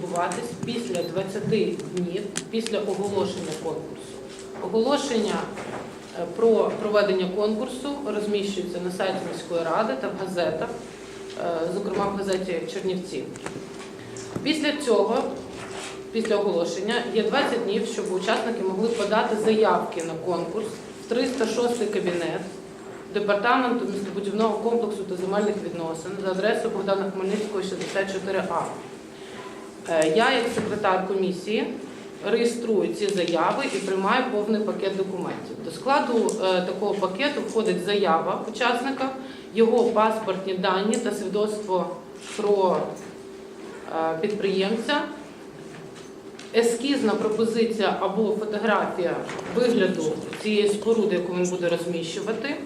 відбуватись після 20 днів після оголошення конкурсу. Оголошення е, про проведення конкурсу розміщується на сайті міської ради та в газетах, е, зокрема в газеті Чернівці. Після цього, після оголошення, є 20 днів, щоб учасники могли подати заявки на конкурс в 306 кабінет департаменту містобудівного комплексу та земельних відносин за адресою Богдана Хмельницького, 64А. Е, Я, як секретар комісії, реєструю ці заяви і приймаю повний пакет документів. До складу е, такого пакету входить заява учасника, його паспортні дані та свідоцтво про е, підприємця, ескізна пропозиція або фотографія вигляду цієї споруди, яку він буде розміщувати,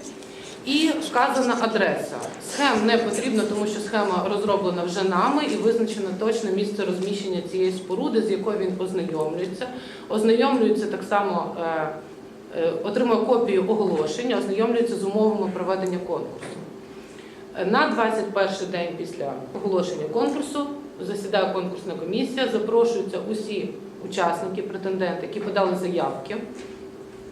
і вказана адреса. Схем не потрібно, тому що схема розроблена вже нами і визначено точне місце розміщення цієї споруди, з якою він ознайомлюється. Ознайомлюється так само, е, е, отримує копію оголошення, ознайомлюється з умовами проведення конкурсу. На 21 день після оголошення конкурсу засідає конкурсна комісія, запрошуються усі учасники, претенденти, які подали заявки,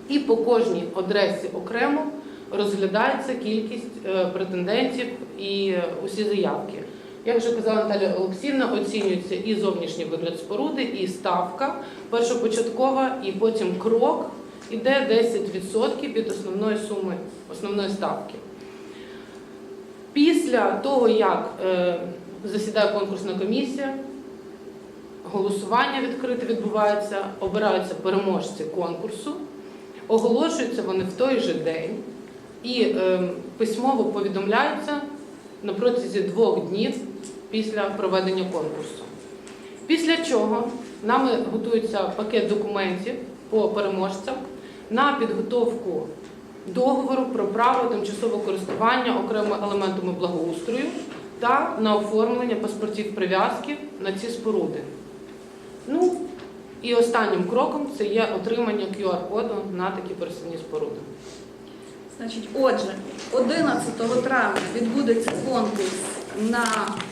і по кожній адресі окремо розглядається кількість е, претендентів і е, усі заявки. Як вже казала Наталя Олексіївна, оцінюється і зовнішній вигляд споруди, і ставка першопочаткова, і потім крок іде 10% від основної суми, основної ставки. Після того, як е, засідає конкурсна комісія, голосування відкрите відбувається, обираються переможці конкурсу, оголошуються вони в той же день і е, письмово повідомляються на протязі двох днів після проведення конкурсу. Після чого нами готується пакет документів по переможцям на підготовку договору про право тимчасового користування окремими елементами благоустрою та на оформлення паспортів прив'язки на ці споруди. Ну і останнім кроком це є отримання QR-коду на такі пересувні споруди. Значить, отже, 11 травня відбудеться конкурс на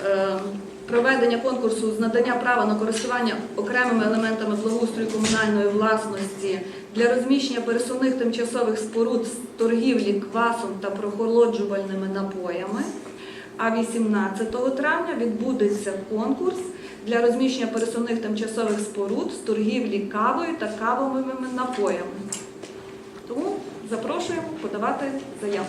е, проведення конкурсу з надання права на користування окремими елементами благоустрою комунальної власності для розміщення пересувних тимчасових споруд з торгівлі квасом та прохолоджувальними напоями. А 18 травня відбудеться конкурс для розміщення пересувних тимчасових споруд з торгівлі кавою та кавовими напоями. Тому запрошуємо подавати заявку.